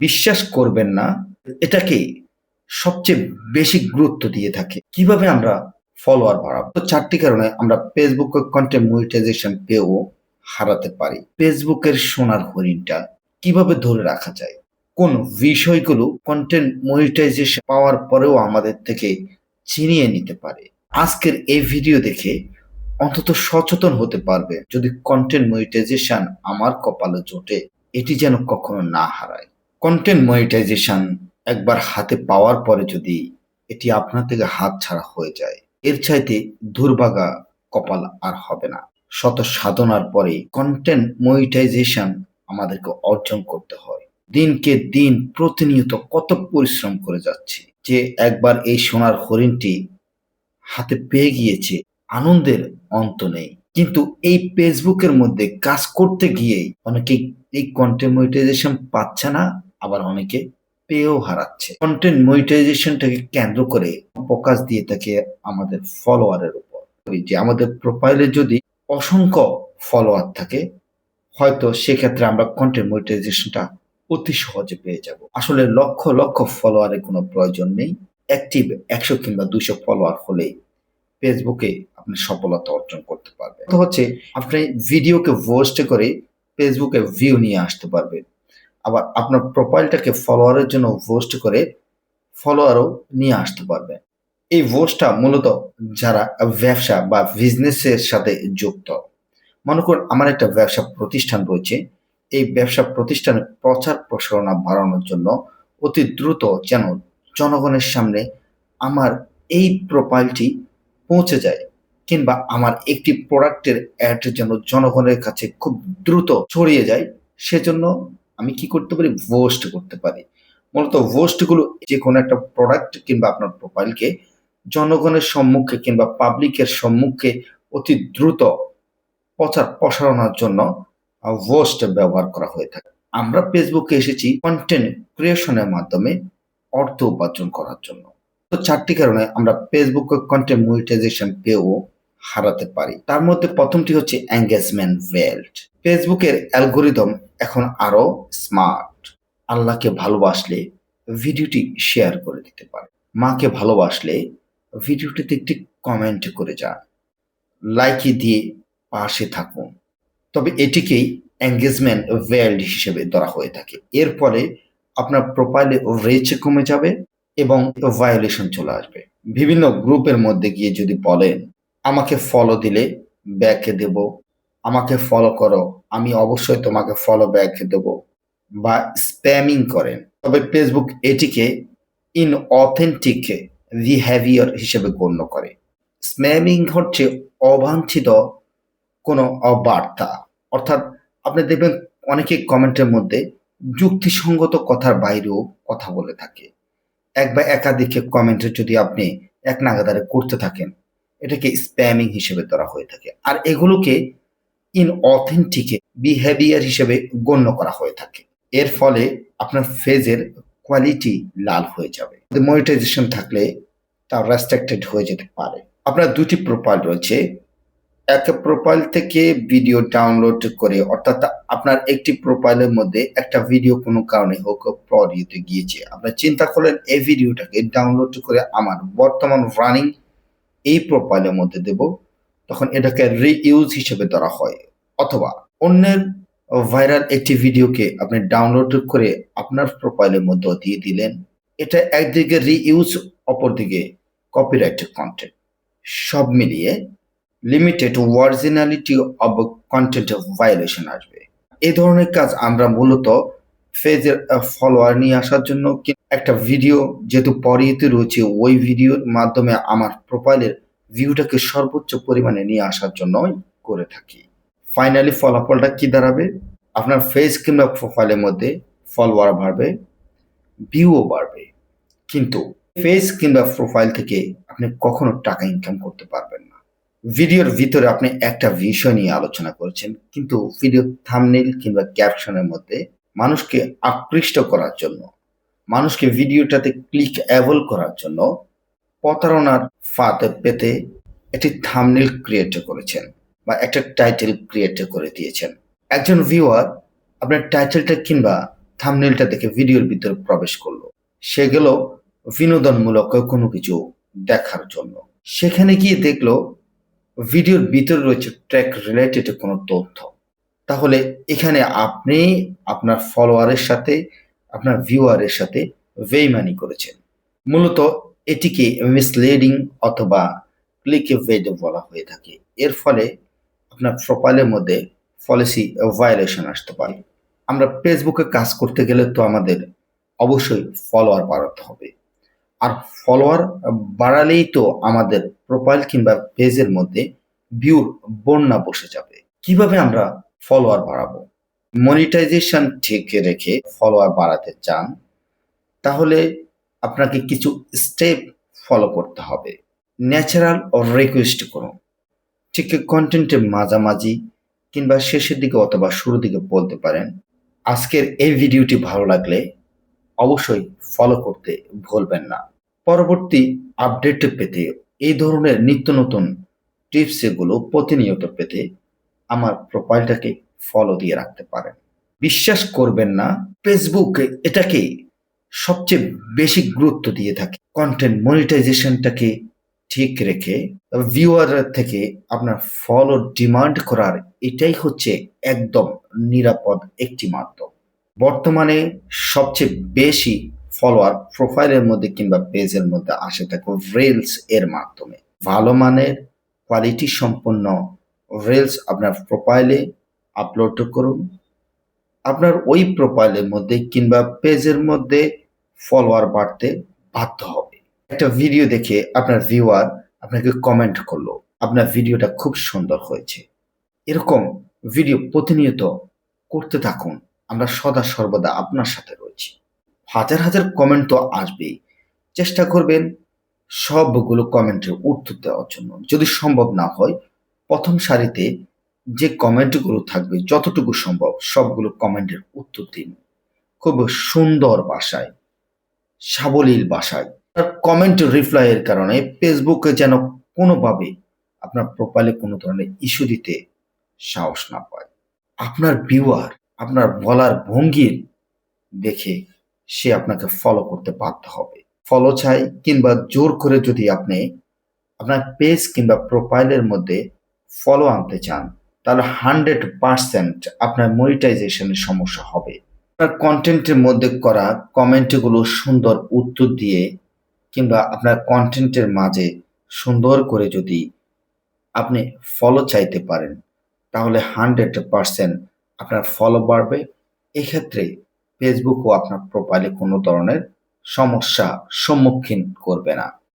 বিশ্বাস করবেন না, এটাকে সবচেয়ে বেশি গুরুত্ব দিয়ে থাকে। কীভাবে আমরা ফলোয়ার বাড়াবো? তো চারটি কারণে আমরা ফেসবুক কন্টেন্ট মনিটাইজেশন পেয়েও হারাতে পারি। ফেসবুকের সোনার হরিণটা কীভাবে ধরে রাখা যায়? কোন বিষয়গুলো কন্টেন্ট মনিটাইজেশন পাওয়ার পরেও আমাদের থেকে ছিনিয়ে নিতে পারে? আজকের এই ভিডিও দেখে অন্তত সচেতন হতে পারবে যদি কন্টেন্ট মনিটাইজেশন আমার কপালে জোটে, এটি যেন কখনো না হারায়। কন্টেন্ট মনিটাইজেশন একবার হাতে পাওয়ার পরে যদি এটি আপনার থেকে হাত ছাড়া হয়ে যায়, এর চাইতে দুর্ভাগা কপাল আর হবে না। শত সাধনার পরে কন্টেন্ট মনিটাইজেশন আমাদেরকে অর্জন করতে হয়। দিনকে দিন প্রতিনিয়ত কত পরিশ্রম করে যাচ্ছি যে একবার এই সোনার হরিণটি হাতে পেয়ে গিয়েছে, আনন্দের অন্ত নেই। কিন্তু এই ফেসবুকের মধ্যে কাজ করতে গিয়ে অনেকে এই কন্টেন্ট মনিটাইজেশন পাচ্ছে না আবার অনেকে পেয়েও হারাচ্ছে। কন্টেন্ট মনিটাইজেশনটাকে কেন্দ্র করে ফোকাস দিয়ে থাকে আমাদের ফলোয়ারের উপর। যে আমাদের প্রোফাইলে যদি অসংখ্য ফলোয়ার থাকে, হয়তো সেক্ষেত্রে আমরা কন্টেন্ট মনিটাইজেশনটা অতি সহজে পেয়ে যাব। আসলে লক্ষ লক্ষ ফলোয়ারের কোনো প্রয়োজন নেই। অ্যাক্টিভ একশো কিংবা দুশো ফলোয়ার হলেই ফেসবুকে আপনি সফলতা অর্জন করতে পারবেন। তো হচ্ছে, আপনি ভিডিওকে ভোস্ট করে ফেসবুকে ভিউ নিয়ে আসতে পারবেন। আবার আপনার প্রোফাইলটাকে ফলোয়ারের জন্য ভোস্ট করে ফলোয়ারও নিয়ে আসতে পারবেন এই ভোস্টটা মূলত যারা ব্যবসা বা বিজনেসের সাথে যুক্ত, মনে করুন আমার একটা ব্যবসা প্রতিষ্ঠান রয়েছে, এই ব্যবসা প্রতিষ্ঠানের প্রচার প্রসারণা বাড়ানোর জন্য অতি দ্রুত যেন জনগণের সামনে আমার এই প্রোফাইলটি পৌঁছে যায় কিংবা আমার একটি প্রোডাক্টের অ্যাড যেন জনগণের কাছে খুব দ্রুত ছড়িয়ে যায়, সেজন্য আমি কি করতে পারি? ভোস্ট করতে পারি। মূলত ভোস্টগুলো যে কোনো একটা প্রোডাক্ট কিংবা আপনার প্রোফাইলকে জনগণের সম্মুখে কিংবা পাবলিকের সম্মুখে অতি দ্রুত প্রচার প্রসারণার জন্য ভোস্ট ব্যবহার করা হয়ে থাকে। আমরা ফেসবুকে এসেছি কন্টেন্ট ক্রিয়েশনের মাধ্যমে অর্থ উপার্জন করার জন্য। তো চারটি কারণে আমরা ফেসবুকে কন্টেন্ট মনিটাইজেশন পেয়েও হারাতে পারি। তার মধ্যে প্রথমটি হচ্ছে এঙ্গেজমেন্ট ভেল্ট ফেসবুকের অ্যালগোরিদম এখন আরও স্মার্ট। আল্লাহকে ভালোবাসলে ভিডিওটি শেয়ার করে দিতে পারে। মাকে ভালোবাসলে ভিডিওটিতে একটি কমেন্ট করে যান। লাইকি দিয়ে পাশে থাকুন। তবে এটিকেই এঙ্গেজমেন্ট ভেল্ড হিসেবে ধরা হয়ে থাকে। এর ফলে আপনার প্রোফাইলে রেচ কমে যাবে এবং ভায়োলেশন চলে আসবে। বিভিন্ন গ্রুপের মধ্যে গিয়ে যদি বলেন, আমাকে ফলো দিলে ব্যাকে দেব আমাকে ফলো করো, আমি অবশ্যই তোমাকে ফলো ব্যাক দেব বা স্প্যামিং করেন তবে ফেসবুক এটিকে ইন অথেন্টিক বিহেভিয়ার হিসেবে গণ্য করে। স্প্যামিং হচ্ছে অবাঞ্ছিত কোনো বার্তা। অর্থাৎ আপনি দেখবেন অনেকে কমেন্টের মধ্যে যুক্তিসঙ্গত কথার বাইরেও কথা বলে থাকে। এক বা একাধিক কমেন্টে যদি আপনি এক নাগাদারে করতে থাকেন, এটাকে স্প্যামিং হিসেবে ধরা হয়ে থাকে। আর এগুলোকে ইন অথেন্টিকে বিহেভিয়ার হিসেবে গণ্য করা হয়ে থাকে। এর ফলে আপনার ফেজের কোয়ালিটি লাল হয়ে যাবে। মনিটাইজেশন থাকলে তা রেস্ট্রিক্টেড হয়ে যেতে পারে। আপনার দুটি প্রোফাইল রয়েছে। এক প্রোফাইল থেকে ভিডিও ডাউনলোড করে, অর্থাৎ আপনার একটি প্রোফাইলের মধ্যে একটা ভিডিও কোনো কারণে হোক প্রডিওতে গিয়েছে। আপনার চিন্তা করলেন, এই ভিডিওটাকে ডাউনলোড করে আমার বর্তমান রানিং এই প্রোফাইলের মধ্যে দেব। তখন এটাকে রিইউজ হিসেবে ধরা হয়। অথবা অন্যের ভাইরাল একটি ভিডিওকে আপনি ডাউনলোড করে আপনার প্রোফাইলের মধ্যে দিয়ে দিলেন। এটা একদিকে রিইউজ অপরদিকে কপিরাইট কন্টেন্ট সব মিলিয়ে limited originality of content violation আসবে। এই ধরনের কাজ আমরা মূলত ফেজের ফলোয়ার নিয়ে আসার জন্য একটা ভিডিও যেহেতু পরিহিত রয়েছে, ওই ভিডিওর মাধ্যমে আমার প্রোফাইলের ভিউটাকে সর্বোচ্চ পরিমাণে নিয়ে আসার জন্যই করে থাকি। ফাইনালি ফলাফলটা কি দাঁড়াবে? আপনার ফেস কিংবা প্রোফাইলের মধ্যে ফলোয়ার বাড়বে ভিউও বাড়বে। কিন্তু ফেস কিংবা প্রোফাইল থেকে আপনি কখনো টাকা ইনকাম করতে পারবেন না। ভিডিওর ভিতরে আপনি একটা বিষয় নিয়ে আলোচনা করেছেন, কিন্তু ভিডিও থামনেল কিংবা ক্যাপশনের মধ্যে মানুষকে আকৃষ্ট করার জন্য, মানুষকে ভিডিওটাতে ক্লিক অ্যাভল করার জন্য প্রতারণার ফাঁদ পেতে একটি থামনেল ক্রিয়েট করেছেন বা একটা টাইটেল ক্রিয়েট করে দিয়েছেন। একজন ভিউয়ার আপনার টাইটেলটা কিংবা থামনেলটা দেখে ভিডিওর ভিতরে প্রবেশ করল। সেগুলো বিনোদনমূলক কোনো কিছু দেখার জন্য। সেখানে গিয়ে দেখল ভিডিওর ভিতরে রয়েছে ট্র্যাক রিলেটেড কোনো তথ্য। তাহলে এখানে আপনি আপনার ফলোয়ারের সাথে, আপনার ভিউয়ারের সাথে বেইমানি করেছেন। মূলত এটিকে মিসলিডিং অথবা ক্লিকে ভেড বলা হয়ে থাকে। এর ফলে আপনার প্রোফাইলের মধ্যে পলিসি ভায়োলেশন আসতে পারে। আমরা ফেসবুকে কাজ করতে গেলে তো আমাদের অবশ্যই ফলোয়ার বাড়াতে হবে। আর ফলোয়ার বাড়ালেই তো আমাদের প্রোফাইল কিংবা পেজের মধ্যে ভিউর বন্যা বসে যাবে। কীভাবে আমরা ফলোয়ার বাড়াবো? মনিটাইজেশন ঠিক রেখে ফলোয়ার বাড়াতে চান, তাহলে আপনাকে কিছু স্টেপ ফলো করতে হবে। ন্যাচারাল রিকোয়েস্ট করুন। ঠিক কন্টেন্টের মাঝামাঝি কিংবা শেষের দিকে অথবা শুরুর দিকে বলতে পারেন। আজকের এই ভিডিওটি ভালো লাগলে অবশ্যই ফলো করতে ভুলবেন না। পরবর্তী আপডেট পেতে এই ধরনের নিত্য নতুন টিপস এগুলো প্রতিনিয়ত পেতে আমার প্রোফাইলটাকে ফলো দিয়ে রাখতে পারেন। বিশ্বাস করবেন না ফেসবুক এটাকে সবচেয়ে বেশি গুরুত্ব দিয়ে থাকে। কন্টেন্ট মনিটাইজেশনটাকে ঠিক রেখে ভিউয়ার থেকে আপনার ফলো ডিমান্ড করার এটাই হচ্ছে একদম নিরাপদ একটি মাধ্যম। বর্তমানে সবচেয়ে বেশি ফলোয়ার প্রোফাইলের মধ্যে কিংবা পেজের মধ্যে আসে থাকে রিলস এর মাধ্যমে। ভালো মানের কোয়ালিটি সম্পন্ন রিলস আপনার প্রোফাইলে আপলোড করুন। আপনার ওই প্রোফাইলের মধ্যে কিংবা পেজের মধ্যে ফলোয়ার বাড়তে বাধ্য হবে। একটা ভিডিও দেখে আপনার ভিউয়ার আপনাকে কমেন্ট করল, আপনার ভিডিওটা খুব সুন্দর হয়েছে। এরকম ভিডিও প্রতিনিয়ত করতে থাকুন, আমরা সদা সর্বদা আপনার সাথে রয়েছি। হাজার হাজার কমেন্ট তো আসবেই। চেষ্টা করবেন সবগুলো কমেন্টের উত্তর দেওয়ার জন্য। যদি সম্ভব না হয়, প্রথম সারিতে যে কমেন্টগুলো থাকবে, যতটুকু সম্ভব সবগুলো কমেন্টের উত্তর দিন। খুব সুন্দর ভাষায়, সাবলীল আর কমেন্ট রিপ্লাইয়ের কারণে ফেসবুকে যেন কোনোভাবে আপনার প্রোফাইলে কোনো ধরনের ইস্যু দিতে সাহস না পায়। আপনার ভিউয়ার আপনার বলার ভঙ্গির দেখে সে আপনাকে ফলো করতে বাধ্য হবে। ফলো চাই কিংবা জোর করে যদি আপনি আপনার পেজ কিংবা প্রোফাইলের মধ্যে ফলো আনতে চান তাহলে হান্ড্রেড পার্সেন্ট আপনার মনিটাইজেশনের সমস্যা হবে। আপনার কন্টেন্টের মধ্যে করা কমেন্টগুলো সুন্দর উত্তর দিয়ে কিংবা আপনার কন্টেন্টের মাঝে সুন্দর করে যদি আপনি ফলো চাইতে পারেন, তাহলে হান্ড্রেড পার্সেন্ট আপনার ফলো বাড়বে। এক্ষেত্রে ফেসবুকও আপনার প্রোফাইলে কোনো ধরনের সমস্যা সম্মুখীন করবে না।